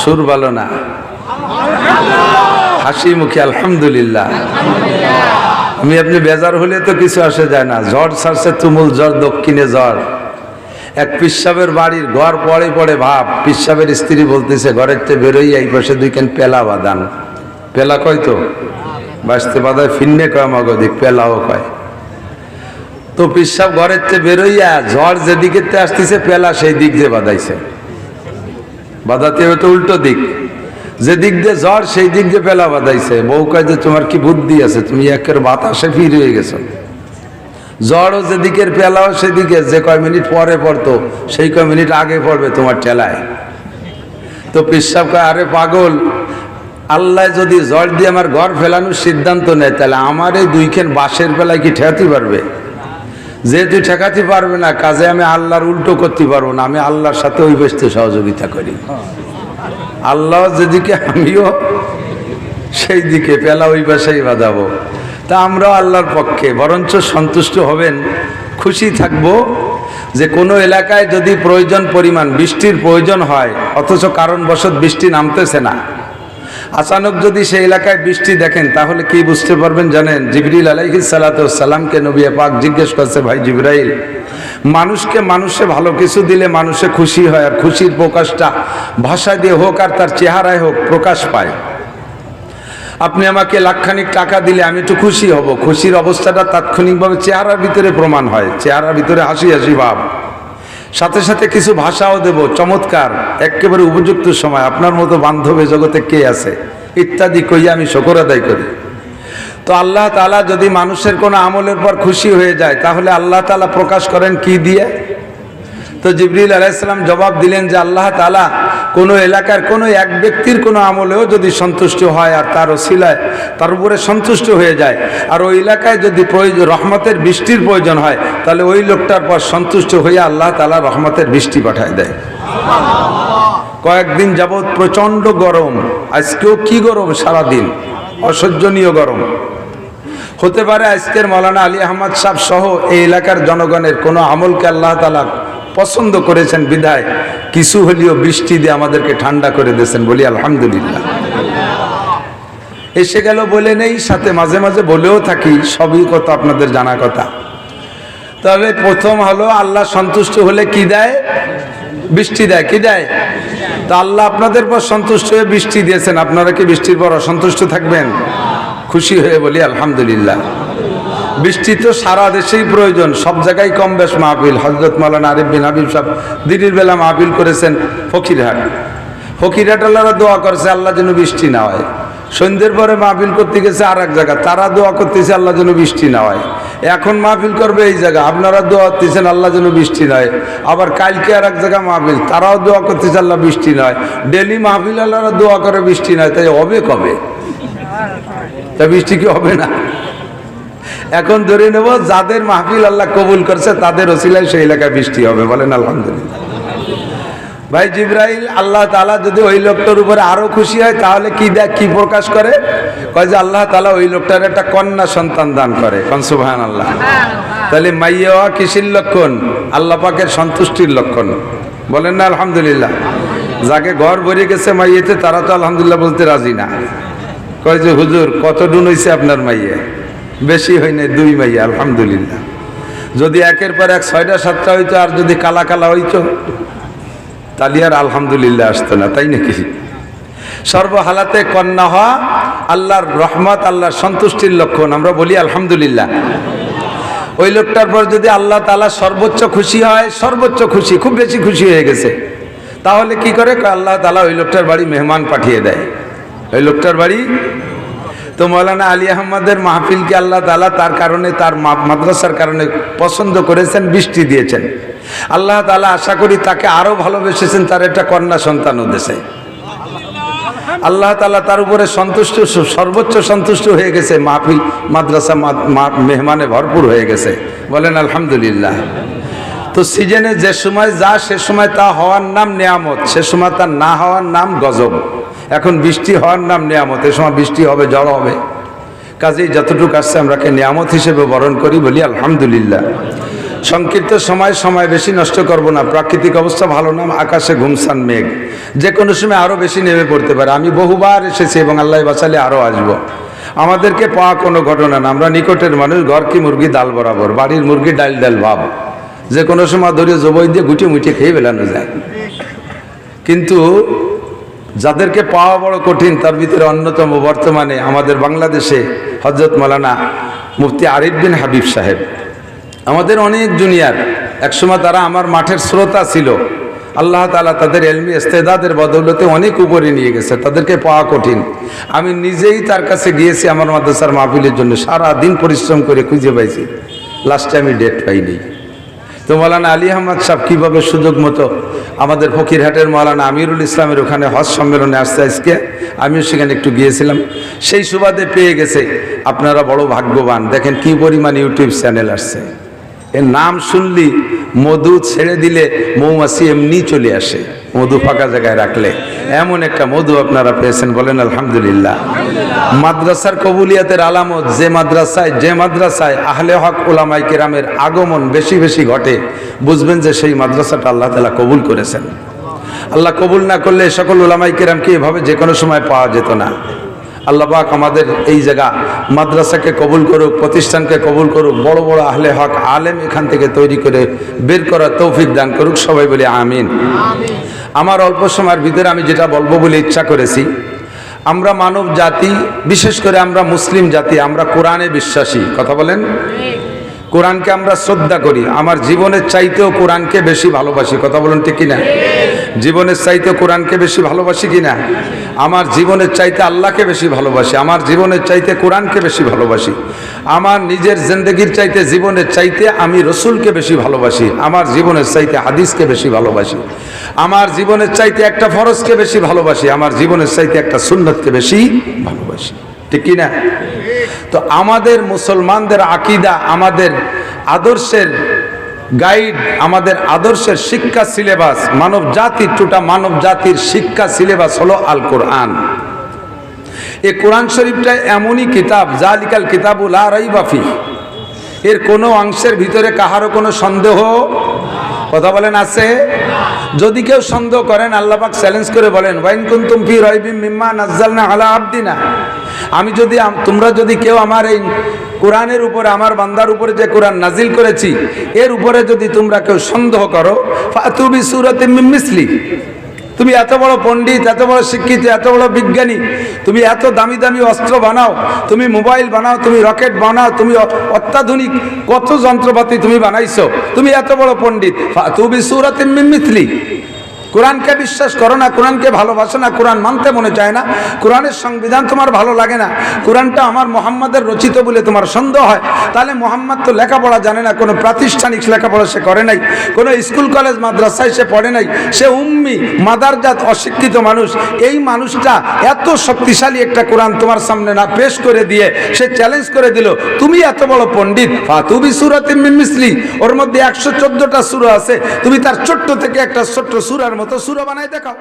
সুর ভালো না। হাসি মুখে আলহামদুলিল্লাহ। আমি আপনি বেজার হলে তো কিছু আসে যায় না। ঝড় ছাড়ছে তুমুল ঝড়, দক্ষিণে ঝড়। এক পিসাবের বাড়ির ঘর পড়ে পড়ে ভাব। পিসাবের স্ত্রী বলতেছে, ঘরের থেকে বেরোই, এই পাশে দুই দুইখান পেলা বাদান পেলা কয় তো? বাঁচতে বাদায় ফিন্নে কয় মগদিক পেলাও কয়। তো পিসাব ঘরের থেকে বেরোইয়া, ঝড় যেদিকে আসতেছে, পেলা সেই দিক দিয়ে বাদাইছে বাদাতে হবে তো উল্টো দিক। যে দিক দিয়ে জ্বর সেই দিক দিয়ে পেলা বাদাইছে বউ কয় যে, তোমার কি বুদ্ধি আছে? তুমি একের বাতাসে ফির হয়ে গেছো। ঝড়ও যেদিকের পেলাও সেদিকে যে কয় মিনিট পরে পড়তো, সেই কয় মিনিট আগে পড়বে তোমার ঠেলায়। তো পিসাব কয়, আরে পাগল, আল্লাহ যদি জ্বর দিয়ে আমার ঘর ফেলানোর সিদ্ধান্ত নেয়, তাহলে আমার এই দুইখান বাঁশের বেলায় কি ঠেকাতে পারবে? যেহেতু ঠেকাতে পারবে না, কাজে আমি আল্লাহর উল্টো করতে পারব না, আমি আল্লাহর সাথে ওই বেসতে সহযোগিতা করি। আল্লাহ যেদিকে আমিও সেই দিকে পেলা ওই পাশেই বাঁধাবো। তা আমরাও আল্লাহর পক্ষে, বরঞ্চ সন্তুষ্ট হবেন, খুশি থাকব যে কোনো এলাকায় যদি প্রয়োজন পরিমাণ, বৃষ্টির প্রয়োজন হয়, অথচ কারণবশত বৃষ্টি নামতেছে না। আচানক যদি সেই এলাকায় বৃষ্টি দেখেন, তাহলে কি বুঝতে পারবেন জানেন? জিবরিল আলাইহিস সালামকে নবী পাক জিজ্ঞেস করছে, ভাই জিব্রাইল, মানুষকে মানুষে ভালো কিছু দিলে মানুষে খুশি হয় আর খুশির প্রকাশটা ভাষা দিয়ে হোক আর তার চেহারায় হোক, প্রকাশ পায়। আপনি আমাকে লাখখানিক টাকা দিলে আমি একটু খুশি হব। খুশির অবস্থাটা তাৎক্ষণিকভাবে চেহারার ভিতরে প্রমাণ হয়। চেহারার ভিতরে হাসি হাসি ভাব। সাথে সাথে কিছু ভাষাও দেব, চমৎকার, একেবারে উপযুক্ত সময়। আপনার মতো বান্ধবে জগতে কে আছে? ইত্যাদি কইয়া আমি শকর আদায় করি। তো আল্লাহ তালা যদি মানুষের কোনো আমলের পর খুশি হয়ে যায়, তাহলে আল্লাহ তালা প্রকাশ করেন কি দিয়ে? তো জিবরিল আলাইসালাম জবাব দিলেন যে আল্লাহ তালা কোনো এলাকার কোনো এক ব্যক্তির কোনো আমলেও যদি সন্তুষ্ট হয় আর তার ওসিলায় তার উপরে সন্তুষ্ট হয়ে যায়। আর ওই এলাকায় যদি প্রয়োজন রহমতের বৃষ্টির প্রয়োজন হয়, তাহলে ওই লোকটার পর সন্তুষ্ট হয়ে আল্লাহ তালা রহমতের বৃষ্টি পাঠায় দেয়। কয়েকদিন যাবৎ প্রচণ্ড গরম। আজকেও কি গরম সারাদিন? অসহ্যনীয় গরম। হতে পারে আজকের মৌলানা আলী আহমদ সাহ সহ এই এলাকার জনগণের কোনো আমলকে আল্লাহ তালা পছন্দ করেছেন বিদায় কিছু হলেও বৃষ্টি দিয়ে আমাদেরকে ঠান্ডা করে দিয়েছেন বলি আলহামদুলিল্লাহ। এসে গেল বলে নেই, সাথে মাঝে মাঝে বলেও থাকি, সবই কথা, আপনাদের জানা কথা। তবে প্রথম হলো আল্লাহ সন্তুষ্ট হলে কি দেয়? বৃষ্টি দেয়, কি দেয়? তা আল্লাহ আপনাদের পর সন্তুষ্ট হয়ে বৃষ্টি দিয়েছেন, আপনারা কি বৃষ্টির পর অসন্তুষ্ট থাকবেন? খুশি হয়ে বলি আলহামদুলিল্লাহ। বৃষ্টি তো সারা দেশেই প্রয়োজন। সব জায়গায় কম বেশ মাহফিল। হজরত মালানা আরিফ বিন হাবিব সাহেব দিনের বেলা মাহফিল করেছেন ফকিরহাট। ফকিরহাট আল্লাহরা দোয়া করেছে, আল্লাহ যেন বৃষ্টি না হয়। সন্ধ্যের পরে মাহফিল করতে গেছে আর এক জায়গা। তারা দোয়া করতেছে, আল্লাহ যেন বৃষ্টি না হয়। এখন মাহফিল করবে এই জায়গা। আপনারা দোয়া করতেছেন, আল্লাহ যেন বৃষ্টি নয় আবার কালকে আর এক জায়গা মাহফিল। তারাও দোয়া করতেছে, আল্লাহ বৃষ্টি নয় ডেলি মাহফিল আল্লাহরা দোয়া করে বৃষ্টি নয় তাই হবে কবে? তা বৃষ্টি কি হবে না? এখন ধরে নেব যাদের মাহফিল আল্লাহ কবুল করছে তাদের ওসিলায় সেই এলাকায় বৃষ্টি হবে বলেন আলহামদুলিল্লাহ। ভাই জিব্রাইল আল্লাহ তালা যদি ওই লোকটার উপরে আরও খুশি হয় তাহলে কি দেখ কি প্রকাশ করে? কয় যে আল্লাহ তালা ওই লোকটার একটা কন্যা সন্তান দান করে। কনসুভান আল্লাহ তাহলে মাইয়া কিসির লক্ষণ? আল্লাহ পাকের সন্তুষ্টির লক্ষণ। বলেন না আলহামদুলিল্লাহ। যাকে ঘর ভরে গেছে মাইয়েতে তারা তো আলহামদুলিল্লাহ বলতে রাজি না। কয় যে হুজুর কত ডুন হয়েছে আপনার মাইয়ে? বেশি হয় নাই দুই মাইয়া, আলহামদুলিল্লাহ। যদি একের পর এক ছয়টা, সাতটা হইতো, আর যদি কালা কালা হইতো, তাহলে আর আলহামদুলিল্লাহ আসতো না, তাই নাকি? সর্বহালাতে কন্যা হওয়া আল্লাহর রহমত, আল্লাহর সন্তুষ্টির লক্ষণ, আমরা বলি আলহামদুলিল্লাহ। ওই লোকটার পর যদি আল্লাহ তালা সর্বোচ্চ খুশি হয়, সর্বোচ্চ খুশি, খুব বেশি খুশি হয়ে গেছে। তাহলে কি করে? আল্লাহ তালা ওই লোকটার বাড়ি মেহমান পাঠিয়ে দেয়। ওই লোকটার বাড়ি তো মৌলানা আলী আহমদের মাহফিলকে আল্লাহ তালা তার কারণে, তার মাদ্রাসার কারণে পছন্দ করেছেন, বৃষ্টি দিয়েছেন? আল্লাহ তালা আশা করি তাকে আরও ভালোবেসেছেন, তার একটা কন্যা সন্তানও দেশে আল্লাহ তালা তার উপরে সন্তুষ্ট, সর্বোচ্চ সন্তুষ্ট হয়ে গেছে, মাহফিল, মাদ্রাসা মেহমানে ভরপুর হয়ে গেছে। বলেন, আলহামদুলিল্লাহ। তো সিজনে যে সময় যা, সে সময় তা হওয়ার নাম নেয়ামত, সে সময় তার না হওয়ার নাম গজব। এখন বৃষ্টি হওয়ার নাম নেয়ামত, এ সময় বৃষ্টি হবে, ঝড় হবে। কাজেই যতটুকু আসছে আমরাকে নিয়ামত হিসেবে বরণ করি, বলি আলহামদুলিল্লাহ। সংক্ষিপ্ত সময় সময় বেশি নষ্ট করব না, প্রাকৃতিক অবস্থা ভালো না, আকাশে ঘুমসান মেঘ। যে কোনো সময় আরও বেশি নেমে পড়তে পারে। আমি বহুবার এসেছি এবং আল্লাহ বাঁচালে আরও আসব। আমাদেরকে পাওয়া কোনো ঘটনা না, আমরা নিকটের মানুষ, ঘর কি মুরগি, ডাল বরাবর, বাড়ির মুরগি, ডাল ডাল, ভাব। যে কোনো সময় ধরে জবই দিয়ে গুটি মুটিয়ে খেয়ে বেলানো যায়। কিন্তু যাদেরকে পাওয়া বড় কঠিন, তার ভিতরে অন্যতম বর্তমানে আমাদের বাংলাদেশে হজরত মৌলানা মুফতি আরিফ বিন হাবিব সাহেব। আমাদের অনেক জুনিয়র, একসময় তারা আমার মাঠের শ্রোতা ছিল। আল্লাহ তালা তাদের এলমি ইস্তেদাদের বদৌলতে অনেক উপরে নিয়ে গেছে, তাদেরকে পাওয়া কঠিন। আমি নিজেই তার কাছে গিয়েছি, আমার মাদ্রাসার মাহফিলের জন্য সারা দিন পরিশ্রম করে খুঁজে পাইছি। লাস্টে আমি ডেট পাইনি। তো মৌলানা আলী আহমদ সাহেব কীভাবে সুযোগ মতো আমাদের ফকিরহাটের মৌলানা আমিরুল ইসলামের ওখানে হজ সম্মেলনে আসতে আজকে। আমিও সেখানে একটু গিয়েছিলাম। সেই সুবাদে পেয়ে গেছে। আপনারা বড় ভাগ্যবান। দেখেন কি পরিমাণ ইউটিউব চ্যানেল আসছে। এর নাম শুনলি মধু ছেড়ে দিলে মৌমাছি এমনি চলে আসে। মধু ফাঁকা জায়গায় রাখলে। এমন একটা মধু আপনারা পেয়েছেন, বলেন আলহামদুলিল্লাহ। মাদ্রাসার কবুলিয়াতের আলামত, যে মাদ্রাসায় যে মাদ্রাসায় আহলে হক ওলামাই কেরামের আগমন বেশি বেশি ঘটে, বুঝবেন যে সেই মাদ্রাসাটা আল্লাহ তালা কবুল করেছেন। আল্লাহ কবুল না করলে সকল ওলামাই কেরামকে এভাবে যে কোনো সময় পাওয়া যেত না। আল্লাহ পাক আমাদের এই জায়গা মাদ্রাসাকে কবুল করুক, প্রতিষ্ঠানকে কবুল করুক, বড় বড় আহলে হক আলেম এখান থেকে তৈরি করে বের করার তৌফিক দান করুক, সবাই বলে আমিন। আমার অল্প সময়ের ভিতরে আমি যেটা বলব বলে ইচ্ছা করেছি, আমরা মানব জাতি, বিশেষ করে আমরা মুসলিম জাতি, আমরা কোরআনে বিশ্বাসী, কথা বলেন? কোরআনকে আমরা শ্রদ্ধা করি। আমার জীবনের চাইতেও কোরআনকে বেশি ভালোবাসি। কথা বলুন ঠিক কিনা? জীবনের চাইতে কোরআনকে বেশি ভালোবাসি কিনা? আমার জীবনের চাইতে আল্লাহকে বেশি ভালোবাসি। আমার জীবনের চাইতে কোরআনকে বেশি ভালোবাসি। আমার নিজের জিন্দগির চাইতে জীবনের চাইতে আমি রসুলকে বেশি ভালোবাসি। আমার জীবনের চাইতে হাদিসকে বেশি ভালোবাসি। আমার জীবনের চাইতে একটা ফরজকে বেশি ভালোবাসি। আমার জীবনের চাইতে একটা সুন্নতকে বেশি ভালোবাসি। ঠিক কিনা? তো আমাদের মুসলমানদের আকিদা, আমাদের আদর্শের গাইড, আমাদের আদর্শের শিক্ষা সিলেবাস, মানব জাতির টোটা মানব জাতির শিক্ষা সিলেবাস হলো আল কোরআন। এ কোরআন শরীফটা এমনই কিতাব, জালিকাল কিতাবুল বাফি এর কোনো অংশের ভিতরে কাহারও কোনো সন্দেহ? কথা বলেন আছে? যদি কেউ সন্দেহ করেন আল্লাপাক চ্যালেঞ্জ করে বলেন, ওয়াইন কুন্তুম ফি রয়বিম মিম্মা নাজ্জালনা আলা আবদিনা। আমি যদি তোমরা যদি কেউ আমার এই কোরআনের উপরে, আমার বান্দার উপরে যে কোরআন নাজিল করেছি, এর উপরে যদি তোমরা কেউ সন্দেহ করো ফাতুবি সুরতে মিসলি। তুমি এত বড় পণ্ডিত, এত বড় শিক্ষিত, এত বড় বিজ্ঞানী, তুমি এত দামি দামি অস্ত্র বানাও, তুমি মোবাইল বানাও, তুমি রকেট বানাও, তুমি অত্যাধুনিক কত যন্ত্রপাতি তুমি বানাইছো, তুমি এত বড় পণ্ডিত। তুমি সুরাতে মিথলি কোরআনকে বিশ্বাস করো না, কোরআনকে ভালোবাসো না, কোরআন মানতে মনে চায় না। কোরআনের সংবিধান তোমার ভালো লাগে না। কোরআনটা আমার মোহাম্মদের রচিত বলে তোমার সন্দেহ হয়। তাহলে মোহাম্মদ তো লেখাপড়া জানে না, কোনো প্রাতিষ্ঠানিক লেখাপড়া সে করে নাই, কোনো স্কুল, কলেজ, মাদ্রাসায় সে পড়ে নাই। সে উম্মি, মাদারজাত, অশিক্ষিত মানুষ। এই মানুষটা এত শক্তিশালী একটা কোরআন তোমার সামনে না পেশ করে দিয়ে সে চ্যালেঞ্জ করে দিল, তুমি এত বড় পণ্ডিত, ফাতুবি সুরাতে মিসলি। ওর মধ্যে একশো চোদ্দটা সুরা আছে। তুমি তার ছোট্ট থেকে একটা ছোট্ট সুরার মতো সুরা বানাই দেখাও।